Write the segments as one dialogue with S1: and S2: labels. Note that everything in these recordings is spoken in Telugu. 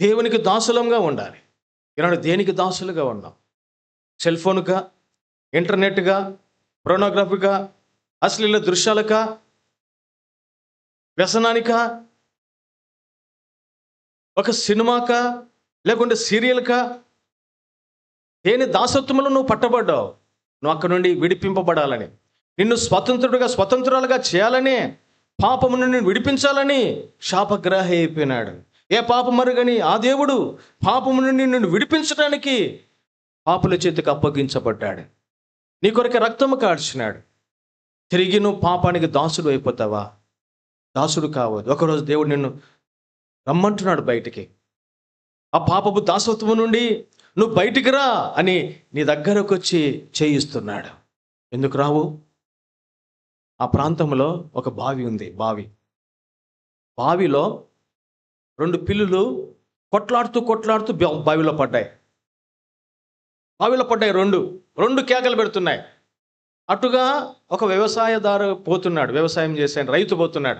S1: దేవునికి దాసులంగా ఉండాలి. ఈనాడు దేనికి దాసులుగా ఉన్నాం? సెల్ ఫోన్గా ఇంటర్నెట్గా ప్రోనోగ్రఫీగా అశ్లీల దృశ్యాలకా? వ్యసనానికా? ఒక సినిమాకా? లేకుంటే సీరియల్కా? దేని దాసత్వంలో నువ్వు పట్టబడ్డావు? నువ్వు అక్కడ నుండి విడిపింపబడాలని నిన్ను స్వతంత్రుడుగా స్వతంత్రాలుగా చేయాలని పాపము నుండి విడిపించాలని శాపగ్రాహి అయిపోయినాడు. ఏ పాపం మరుగని ఆ దేవుడు పాపము నుండి నిన్ను విడిపించడానికి పాపుల చేతికి అప్పగించబడ్డాడు. నీ కొరకు రక్తము కార్చినాడు తిరిగి నువ్వు పాపానికి దాసుడు అయిపోతావా? దాసుడు కావద్దు. ఒకరోజు దేవుడు నిన్ను రమ్మంటున్నాడు బయటికి. ఆ పాపపు దాసత్వం నుండి నువ్వు బయటికి రా అని నీ దగ్గరకు వచ్చి చేయిస్తున్నాడు. ఎందుకు రావు? ఆ ప్రాంతంలో ఒక బావి ఉంది బావి. బావిలో రెండు పిల్లులు కొట్లాడుతూ కొట్లాడుతూ బా- బావిలో పడ్డాయి. బావిలో పడ్డాయి రెండు. రెండు కేకలు పెడుతున్నాయి. అటుగా ఒక వ్యవసాయదారు పోతున్నాడు వ్యవసాయం చేసే రైతు పోతున్నాడు.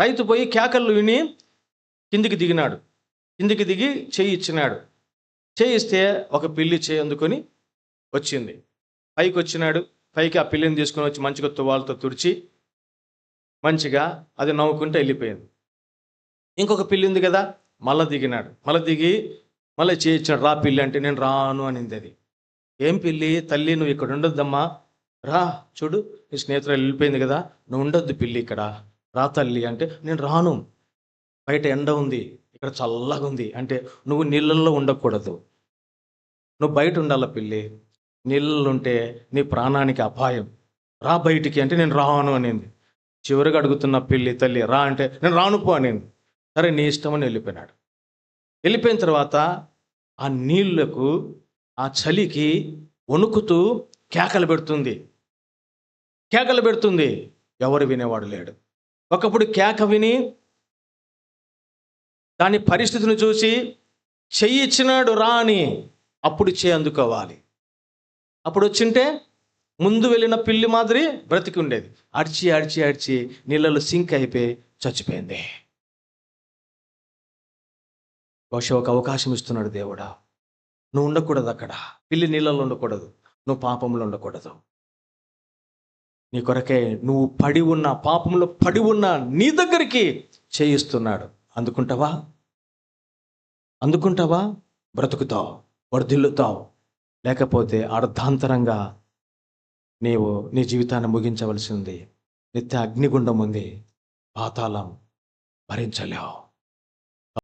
S1: రైతు పోయి కేకలు విని కిందికి దిగినాడు. కిందికి దిగి చేయి ఇచ్చినాడు. చేయి ఇస్తే ఒక పిల్లి చేయి అందుకొని వచ్చింది. పైకి వచ్చినాడు. పైకి ఆ పిల్లిని తీసుకొని వచ్చి మంచిగా తువాలతో తుడిచి మంచిగా అది నవ్వుకుంటే వెళ్ళిపోయింది. ఇంకొక పిల్లి ఉంది కదా మళ్ళా దిగినాడు. మళ్ళీ దిగి మళ్ళీ చేయించాడు రా పిల్లి అంటే నేను రాను అనింది అది. ఏం పిల్లి తల్లి నువ్వు ఇక్కడ ఉండొద్దమ్మా. రా చూడు నీ స్నేహితులు వెళ్ళిపోయింది కదా నువ్వు ఉండొద్దు పిల్లి ఇక్కడ. రా తల్లి అంటే నేను రాను. బయట ఎండ ఉంది ఇక్కడ చల్లగా ఉంది అంటే నువ్వు నీళ్ళల్లో ఉండకూడదు. నువ్వు బయట ఉండాల పిల్లి? నీళ్ళుంటే ఉంటే నీ ప్రాణానికి అపాయం. రా బయటికి అంటే నేను రాను అనింది. చివరిగా అడుగుతున్న పిల్లి తల్లి రా అంటే నేను రాను పో అనింది. సరే నీ ఇష్టం అని వెళ్ళిపోయినాడు. వెళ్ళిపోయిన తర్వాత ఆ నీళ్ళకు ఆ చలికి వణుకుతూ కేకలు పెడుతుంది. కేకలు పెడుతుంది. ఎవరు వినేవాడు లేడు. ఒకప్పుడు కేక విని దాని పరిస్థితిని చూసి చెయ్యి ఇచ్చినాడు రా అని అప్పుడు చేయి అందుకోవాలి. అప్పుడు వచ్చింటే ముందు వెళ్ళిన పిల్లి మాదిరి బ్రతికి ఉండేది. అడిచి అడిచి అడిచి నీళ్ళలో సింక్ అయిపోయి చచ్చిపోయింది. బహుశా ఒక అవకాశం ఇస్తున్నాడు దేవుడా. నువ్వు ఉండకూడదు అక్కడ. పిల్లి నీళ్ళలో ఉండకూడదు. నువ్వు పాపంలో ఉండకూడదు. నీ కొరకే నువ్వు పడి ఉన్న పాపంలో పడి ఉన్న నీ దగ్గరికి చేయిస్తున్నాడు. అందుకుంటావా? అందుకుంటావా? బ్రతుకుతావు వర్ధిల్లుతావు. లేకపోతే అర్ధాంతరంగా నీవు నీ జీవితాన్ని ముగించవలసి ఉంది. నిత్య అగ్నిగుండం ఉంది. పాతాళం భరించలేవు.